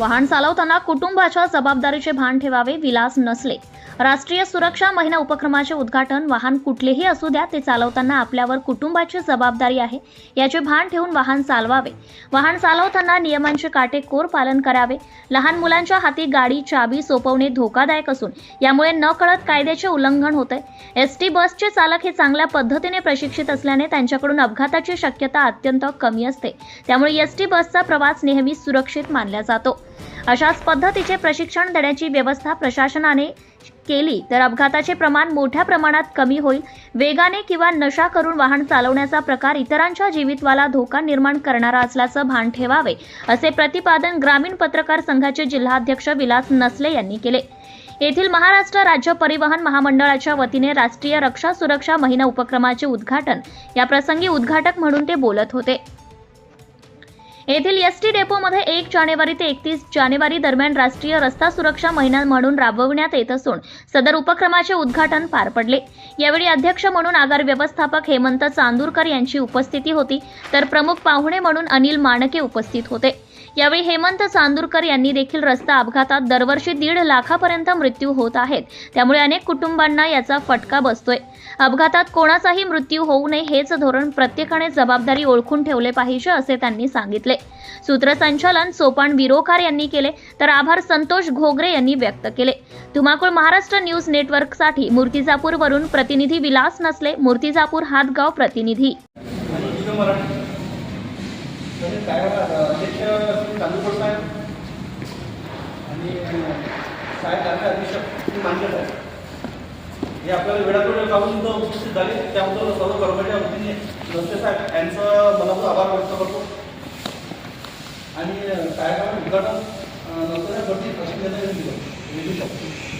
वाहन चालवताना कुटुंबाच्या जबाबदारीचे भान ठेवावे विलास नसले. राष्ट्रीय सुरक्षा महिना उपक्रमाचे उद्घाटन वाहन कुठलेही असू द्या ते चालवताना आपल्यावर कुटुंबाची जबाबदारी आहे याचे भान ठेवून वाहन चालवावे. वाहन चालवताना नियमांचे काटेकोर पालन करावे. लहान मुलांच्या हाती गाडी चाबी सोपवणे धोकादायक असून यामुळे न कळत कायद्याचे उल्लंघन होते एस टी बसचे चालक हे चांगल्या पद्धतीने प्रशिक्षित असल्याने त्यांच्याकडून अपघाताची शक्यता अत्यंत कमी असते. त्यामुळे एस टी बसचा प्रवास नेहमी सुरक्षित मानला जातो. अशाच पद्धतीचे प्रशिक्षण देण्याची व्यवस्था प्रशासनाने केली तर अपघाताचे प्रमाण मोठ्या प्रमाणात कमी होईल. वेगाने किंवा नशा करून वाहन चालवण्याचा प्रकार इतरांच्या जीवितवाला धोका निर्माण करणारा असल्याचं भान ठेवावे असे प्रतिपादन ग्रामीण पत्रकार संघाचे जिल्हाध्यक्ष विलास नसले यांनी केले. येथील महाराष्ट्र राज्य परिवहन महामंडळाच्या वतीने राष्ट्रीय रक्षा सुरक्षा महिना उपक्रमाचे उद्घाटन या प्रसंगी उद्घाटक म्हणून ते बोलत होते. येथील एस टी डेपोमध्ये एक जानेवारी ते एकतीस जानेवारी दरम्यान राष्ट्रीय रस्ता सुरक्षा महिना म्हणून राबविण्यात येत असून सदर उपक्रमाचे उद्घाटन पार पडले. यावेळी अध्यक्ष म्हणून आगार व्यवस्थापक हेमंत चांदूरकर यांची उपस्थिती होती. तर प्रमुख पाहुणे म्हणून अनिल माणके उपस्थित होते. यावेळी हेमंत चांदूरकर यांनी देखील रस्ता अपघातात दरवर्षी दीड लाखापर्यंत मृत्यू होत आहेत. त्यामुळे अनेक कुटुंबांना याचा फटका बसतोय. अपघातात कोणाचाही मृत्यू होऊ नये हेच धोरण प्रत्येकाने जबाबदारी ओळखून ठेवले पाहिजे असे त्यांनी सांगितले. सूत्रसंचालन सोपान विरोकार यांनी केले तर आभार संतोष घोगरे यांनी व्यक्त केले. धुमाकूळ महाराष्ट्र न्यूज नेटवर्कसाठी मूर्तिजापूरवरून प्रतिनिधी विलास नसले मूर्तिजापूर हातगाव प्रतिनिधी आणि तुझं मराठी तर काय अध्यक्ष चांदूरकर साहेब आणि साहेब आपले अध्यक्ष? मानकर साहेब हे आपल्याला वेळाकडे जाऊन उपस्थित झाले त्याबद्दल सर्व कर्मचाऱ्या वतीने नमस्ते साहेब यांचं मनापासून आभार व्यक्त करतो. आणि साहेबांना उद्घाटन या भरती प्रशिक्षण दिलं. शकतो.